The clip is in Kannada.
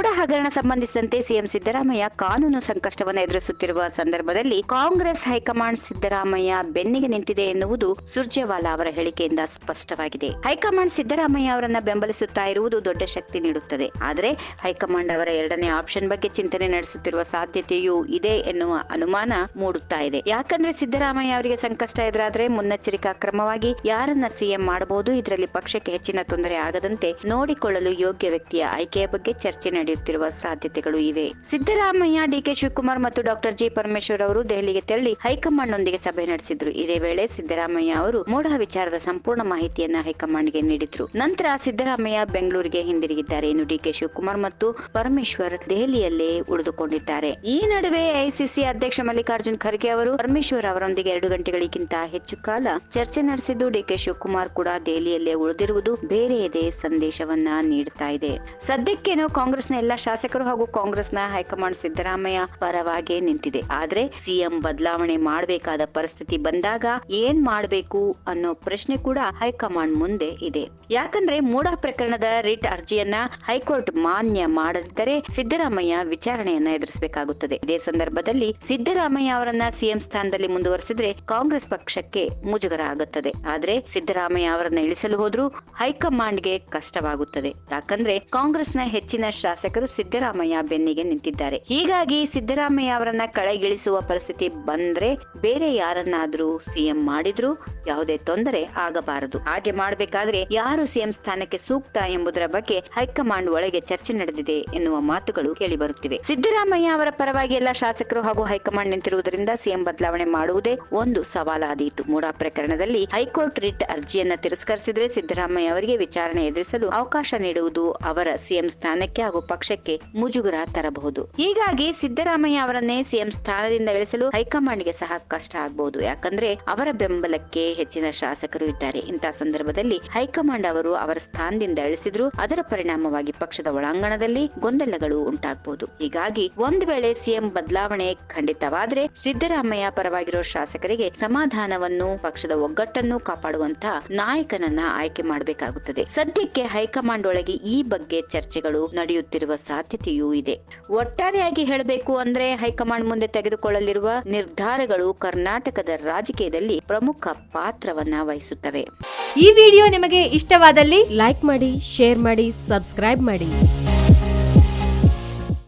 ಮೋಡ ಹಗರಣ ಸಂಬಂಧಿಸಿದಂತೆ ಸಿಎಂ ಸಿದ್ದರಾಮಯ್ಯ ಕಾನೂನು ಸಂಕಷ್ಟವನ್ನು ಎದುರಿಸುತ್ತಿರುವ ಸಂದರ್ಭದಲ್ಲಿ ಕಾಂಗ್ರೆಸ್ ಹೈಕಮಾಂಡ್ ಸಿದ್ದರಾಮಯ್ಯ ಬೆನ್ನಿಗೆ ನಿಂತಿದೆ ಎನ್ನುವುದು ಸುರ್ಜೇವಾಲಾ ಅವರ ಹೇಳಿಕೆಯಿಂದ ಸ್ಪಷ್ಟವಾಗಿದೆ. ಹೈಕಮಾಂಡ್ ಸಿದ್ದರಾಮಯ್ಯ ಅವರನ್ನ ಬೆಂಬಲಿಸುತ್ತಾ ಇರುವುದು ದೊಡ್ಡ ಶಕ್ತಿ ನೀಡುತ್ತದೆ. ಆದರೆ ಹೈಕಮಾಂಡ್ ಅವರ ಎರಡನೇ ಆಪ್ಷನ್ ಬಗ್ಗೆ ಚಿಂತನೆ ನಡೆಸುತ್ತಿರುವ ಸಾಧ್ಯತೆಯೂ ಇದೆ ಎನ್ನುವ ಅನುಮಾನ ಮೂಡುತ್ತಾ ಇದೆ. ಯಾಕಂದ್ರೆ ಸಿದ್ದರಾಮಯ್ಯ ಅವರಿಗೆ ಸಂಕಷ್ಟ ಎದುರಾದ್ರೆ ಮುನ್ನೆಚ್ಚರಿಕಾ ಕ್ರಮವಾಗಿ ಯಾರನ್ನ ಸಿಎಂ ಮಾಡಬಹುದು ಇದರಲ್ಲಿ ಪಕ್ಷಕ್ಕೆ ಹೆಚ್ಚಿನ ತೊಂದರೆ ಆಗದಂತೆ ನೋಡಿಕೊಳ್ಳಲು ಯೋಗ್ಯ ವ್ಯಕ್ತಿಯ ಆಯ್ಕೆಯ ಬಗ್ಗೆ ಚರ್ಚೆ ನಡೆಯುತ್ತಿರುವ ಸಾಧ್ಯತೆಗಳು ಇವೆ. ಸಿದ್ದರಾಮಯ್ಯ, ಡಿಕೆ ಶಿವಕುಮಾರ್ ಮತ್ತು ಡಾಕ್ಟರ್ ಜಿ. ಪರಮೇಶ್ವರ್ ಅವರು ದೆಹಲಿಗೆ ತೆರಳಿ ಹೈಕಮಾಂಡ್ ನೊಂದಿಗೆ ಸಭೆ ನಡೆಸಿದ್ರು. ಇದೇ ವೇಳೆ ಸಿದ್ದರಾಮಯ್ಯ ಅವರು ಮೋಡ ವಿಚಾರದ ಸಂಪೂರ್ಣ ಮಾಹಿತಿಯನ್ನ ಹೈಕಮಾಂಡ್ಗೆ ನೀಡಿದ್ರು. ನಂತರ ಸಿದ್ದರಾಮಯ್ಯ ಬೆಂಗಳೂರಿಗೆ ಹಿಂದಿರುಗಿದ್ದಾರೆ. ಇನ್ನು ಡಿಕೆ ಶಿವಕುಮಾರ್ ಮತ್ತು ಪರಮೇಶ್ವರ್ ದೆಹಲಿಯಲ್ಲೇ ಉಳಿದುಕೊಂಡಿದ್ದಾರೆ. ಈ ನಡುವೆ ಐಸಿಸಿ ಅಧ್ಯಕ್ಷ ಮಲ್ಲಿಕಾರ್ಜುನ್ ಖರ್ಗೆ ಅವರು ಪರಮೇಶ್ವರ್ ಅವರೊಂದಿಗೆ ಎರಡು ಗಂಟೆಗಳಿಗಿಂತ ಹೆಚ್ಚು ಕಾಲ ಚರ್ಚೆ ನಡೆಸಿದ್ದು, ಡಿಕೆ ಶಿವಕುಮಾರ್ ಕೂಡ ದೆಹಲಿಯಲ್ಲೇ ಉಳಿದಿರುವುದು ಬೇರೆಯದೇ ಸಂದೇಶವನ್ನ ನೀಡುತ್ತಾ ಇದೆ. ಸದ್ಯಕ್ಕೇನೋ ಕಾಂಗ್ರೆಸ್ನ ಎಲ್ಲಾ ಶಾಸಕರು ಹಾಗೂ ಕಾಂಗ್ರೆಸ್ನ ಹೈಕಮಾಂಡ್ ಸಿದ್ದರಾಮಯ್ಯ ಪರವಾಗಿ ನಿಂತಿದೆ. ಆದ್ರೆ ಸಿಎಂ ಬದಲಾವಣೆ ಮಾಡಬೇಕಾದ ಪರಿಸ್ಥಿತಿ ಬಂದಾಗ ಏನ್ ಮಾಡಬೇಕು ಅನ್ನೋ ಪ್ರಶ್ನೆ ಕೂಡ ಹೈಕಮಾಂಡ್ ಮುಂದೆ ಇದೆ. ಯಾಕಂದ್ರೆ ಮೂಡ ಪ್ರಕರಣದ ರಿಟ್ ಅರ್ಜಿಯನ್ನ ಹೈಕೋರ್ಟ್ ಮಾನ್ಯ ಮಾಡದಿದ್ದರೆ ಸಿದ್ದರಾಮಯ್ಯ ವಿಚಾರಣೆಯನ್ನ ಎದುರಿಸಬೇಕಾಗುತ್ತದೆ. ಇದೇ ಸಂದರ್ಭದಲ್ಲಿ ಸಿದ್ದರಾಮಯ್ಯ ಅವರನ್ನ ಸಿಎಂ ಸ್ಥಾನದಲ್ಲಿ ಮುಂದುವರೆಸಿದ್ರೆ ಕಾಂಗ್ರೆಸ್ ಪಕ್ಷಕ್ಕೆ ಮುಜುಗರ ಆಗುತ್ತದೆ. ಆದ್ರೆ ಸಿದ್ದರಾಮಯ್ಯ ಅವರನ್ನ ಇಳಿಸಲು ಹೋದ್ರೂ ಹೈಕಮಾಂಡ್ಗೆ ಕಷ್ಟವಾಗುತ್ತದೆ. ಯಾಕಂದ್ರೆ ಕಾಂಗ್ರೆಸ್ನ ಹೆಚ್ಚಿನ ಶಾಸಕರು ಸಿದ್ದರಾಮಯ್ಯ ಬೆನ್ನಿಗೆ ನಿಂತಿದ್ದಾರೆ. ಹೀಗಾಗಿ ಸಿದ್ದರಾಮಯ್ಯ ಅವರನ್ನ ಕಳೆಗಿಳಿಸುವ ಪರಿಸ್ಥಿತಿ ಬಂದ್ರೆ ಬೇರೆ ಯಾರನ್ನಾದ್ರೂ ಸಿಎಂ ಮಾಡಿದ್ರು, ಯಾವುದೇ ತೊಂದರೆ ಆಗಬಾರದು. ಹಾಗೆ ಮಾಡಬೇಕಾದ್ರೆ ಯಾರು ಸಿಎಂ ಸ್ಥಾನಕ್ಕೆ ಸೂಕ್ತ ಎಂಬುದರ ಬಗ್ಗೆ ಹೈಕಮಾಂಡ್ ಒಳಗೆ ಚರ್ಚೆ ನಡೆದಿದೆ ಎನ್ನುವ ಮಾತುಗಳು ಕೇಳಿಬರುತ್ತಿವೆ. ಸಿದ್ದರಾಮಯ್ಯ ಅವರ ಪರವಾಗಿ ಎಲ್ಲ ಶಾಸಕರು ಹಾಗೂ ಹೈಕಮಾಂಡ್ ನಿಂತಿರುವುದರಿಂದ ಸಿಎಂ ಬದಲಾವಣೆ ಮಾಡುವುದೇ ಒಂದು ಸವಾಲಾದೀತು. ಮೂಡಾ ಪ್ರಕರಣದಲ್ಲಿ ಹೈಕೋರ್ಟ್ ರಿಟ್ ಅರ್ಜಿಯನ್ನ ತಿರಸ್ಕರಿಸಿದ್ರೆ ಸಿದ್ದರಾಮಯ್ಯ ಅವರಿಗೆ ವಿಚಾರಣೆ ಎದುರಿಸಲು ಅವಕಾಶ ನೀಡುವುದು ಅವರ ಸಿಎಂ ಸ್ಥಾನಕ್ಕೆ ಹಾಗೂ ಪಕ್ಷಕ್ಕೆ ಮುಜುಗರ ತರಬಹುದು. ಹೀಗಾಗಿ ಸಿದ್ದರಾಮಯ್ಯ ಅವರನ್ನೇ ಸಿಎಂ ಸ್ಥಾನದಿಂದ ಇಳಿಸಲು ಹೈಕಮಾಂಡ್ಗೆ ಸಹ ಕಷ್ಟ ಆಗಬಹುದು ಯಾಕಂದ್ರೆ ಅವರ ಬೆಂಬಲಕ್ಕೆ ಹೆಚ್ಚಿನ ಶಾಸಕರು ಇದ್ದಾರೆ. ಇಂತಹ ಸಂದರ್ಭದಲ್ಲಿ ಹೈಕಮಾಂಡ್ ಅವರು ಅವರ ಸ್ಥಾನದಿಂದ ಇಳಿಸಿದ್ರು ಅದರ ಪರಿಣಾಮವಾಗಿ ಪಕ್ಷದ ಒಳಾಂಗಣದಲ್ಲಿ ಗೊಂದಲಗಳು ಉಂಟಾಗಬಹುದು ಹೀಗಾಗಿ ಒಂದು ವೇಳೆ ಸಿಎಂ ಬದಲಾವಣೆ ಖಂಡಿತವಾದ್ರೆ ಸಿದ್ದರಾಮಯ್ಯ ಪರವಾಗಿರೋ ಶಾಸಕರಿಗೆ ಸಮಾಧಾನವನ್ನು, ಪಕ್ಷದ ಒಗ್ಗಟ್ಟನ್ನು ಕಾಪಾಡುವಂತಹ ನಾಯಕನನ್ನ ಆಯ್ಕೆ ಮಾಡಬೇಕಾಗುತ್ತದೆ. ಸದ್ಯಕ್ಕೆ ಹೈಕಮಾಂಡ್ ಒಳಗೆ ಈ ಬಗ್ಗೆ ಚರ್ಚೆಗಳು ನಡೆಯುತ್ತಿರುವ ಸಾಧ್ಯತೆಯೂ ಇದೆ. ಒಟ್ಟಾರೆಯಾಗಿ ಹೇಳಬೇಕು ಅಂದ್ರೆ ಹೈಕಮಾಂಡ್ ಮುಂದೆ ತೆಗೆದುಕೊಳ್ಳಲಿರುವ ನಿರ್ಧಾರಗಳು ಕರ್ನಾಟಕದ ರಾಜಕೀಯದಲ್ಲಿ ಪ್ರಮುಖ ಪಾತ್ರವನ್ನ ವಹಿಸುತ್ತವೆ. ಈ ವಿಡಿಯೋ ನಿಮಗೆ ಇಷ್ಟವಾದಲ್ಲಿ ಲೈಕ್ ಮಾಡಿ, ಶೇರ್ ಮಾಡಿ, ಸಬ್ಸ್ಕ್ರೈಬ್ ಮಾಡಿ.